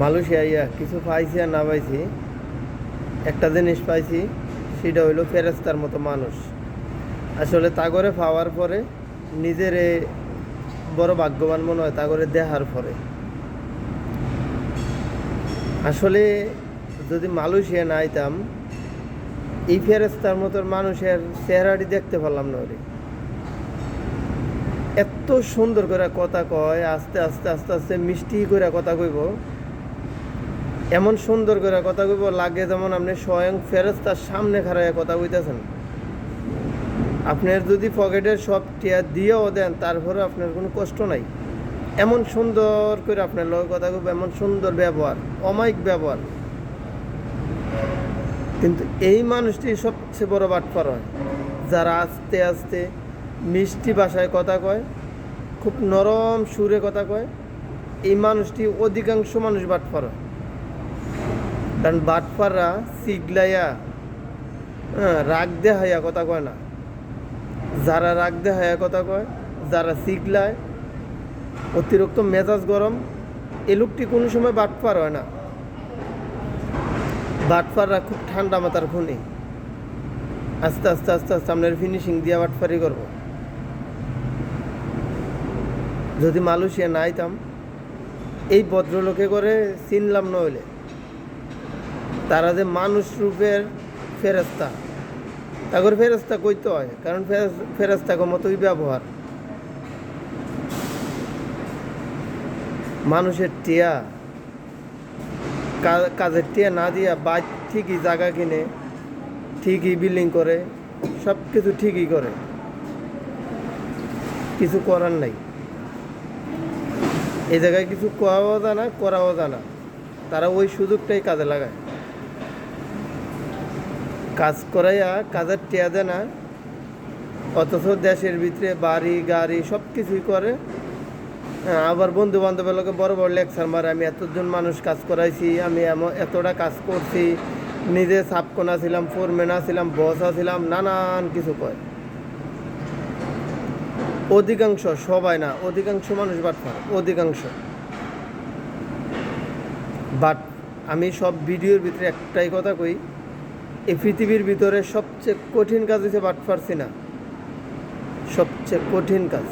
Malaysia, ইয়া, কিছু পাইছি আর না পাইছি। একটা জিনিস পাইছি, সেটা হইল ফেরেস্তার মতো মানুষ। আসলে তাগরে পাওয়ার পরে নিজের বড় ভাগ্যবান মনে হয়, তাগরে দেহার পরে। আসলে যদি মালয়েশিয়া না আইতাম, এই ফেরেস্তার মতো মানুষের চেহারাটি দেখতে পারলাম না এত সুন্দর করে কথা কয়, আস্তে আস্তে আস্তে আস্তে মিষ্টি করে কথা কইব। এমন সুন্দর করে কথা কইব, লাগে যেমন আপনি স্বয়ং ফেরেস্তার সামনে খাড়ায় কথা কইতেছেন। আপনার যদি পকেটের সব টিয়া দিয়েও দেন তারপরে আপনার কোনো কষ্ট নাই। এমন সুন্দর করে আপনার লোক কথা কইব, এমন সুন্দর ব্যবহার, অমায়িক ব্যবহার। কিন্তু এই মানুষটি সবচেয়ে বড় বাটপার হয়, যারা আস্তে আস্তে মিষ্টি ভাষায় কথা কয়, খুব নরম সুরে কথা কয়। এই মানুষটি অধিকাংশ মানুষ বাটপার হয়। কারণ বাটপাররা সিগলাইয়া রাগ দেহাইয়া কথা কয় না। যারা রাগ দেহাইয়া কথা কয়, যারা সিগলায়, অতিরিক্ত মেজাজ গরম, এ লোকটি কোনো সময় বাটপার হয় না। বাটপাররা খুব ঠান্ডা মাথার খুনি। আস্তে আস্তে আস্তে আস্তে আপনার ফিনিশিং দিয়ে বাটপারি করব। যদি মালয়েশিয়া না আইতাম, এই ভদ্রলোকে করে চিনলাম না হইলে তারা যে মানুষ রূপের ফেরস্তা তাগর ফেরস্তা কইতে হয়, কারণ ফেরস্তাকে মতোই ব্যবহার। মানুষের টিয়া কাজের টিয়া না দিয়া বাইক ঠিকই জায়গা কিনে, ঠিকই বিল্ডিং করে সব কিছু ঠিকই করে। কিছু করার নাই। এই জায়গায় কিছু কোয়াও জানা করাও জানা তারা ওই সুযোগটাই কাজে লাগায়। কাজ করাইয়া কাজের টিয়া দেয় না অথচ দেশের ভিতরে বাড়ি গাড়ি সব কিছুই করে। হ্যাঁ, আবার বন্ধু বান্ধবের লোকে বড় বড় লেকচার মারে আমি এতজন মানুষ কাজ করাইছি আমি এমন এতটা কাজ করছি নিজে সাপকোনা ছিলাম ফোরম্যানা ছিলাম বসা ছিলাম নানান কিছু কয়। অধিকাংশ সবাই না অধিকাংশ মানুষ বাট পারে অধিকাংশ। বাট আমি সব ভিডিওর ভিতরে একটাই কথা কই এই পৃথিবীর ভিতরে সবচেয়ে কঠিন কাজ হচ্ছে বাট না সবচেয়ে কঠিন কাজ।